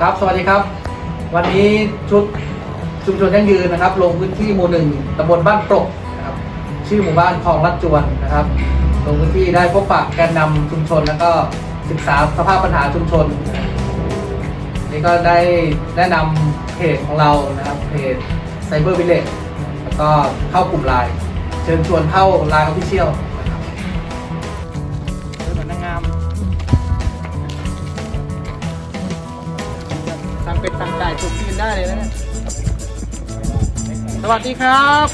ครับ สวัสดีครับ วันนี้ชุดชุมชนยั่งยืนนะครับ ลงพื้นที่หมู่หนึ่งตำบลบ้านปรกนะครับ ชื่อหมู่บ้านคลองลัดจวนนะครับ ลงพื้นที่ได้พบปะแกนนำชุมชนแล้วก็ศึกษาสภาพปัญหาชุมชน นี่ก็ได้แนะนำเพจของเรานะครับ เพจ Cyber Village แล้วก็เข้ากลุ่มไลน์เชิญชวนเข้าไลน์ออฟฟิเชียล ได้เลยนะเนี่ยสวัสดีครับ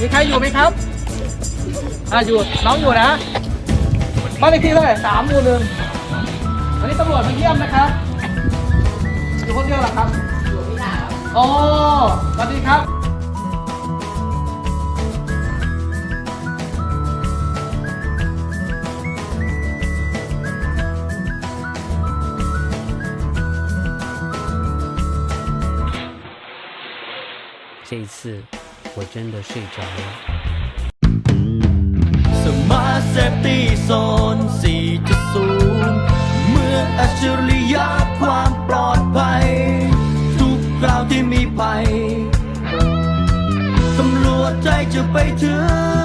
มีใครอยู่ไหมครับ อ่าอยู่ น้องอยู่นะ บ้านเลขที่เท่าไหร่สามหมู่หนึ่งวันนี้ตำรวจมาเยี่ยมนะครับ อยู่คนเดียวเหรอครับ อยู่ที่หน้าครับอ๋อสวัสดีครับ 这一次我真的睡着了。 สมาร์ทเซฟตี้โซน4.0 เมื่ออัจฉริยะความปลอดภัย ทุกคราวที่มีภัย ตำรวจใจจะไปถึง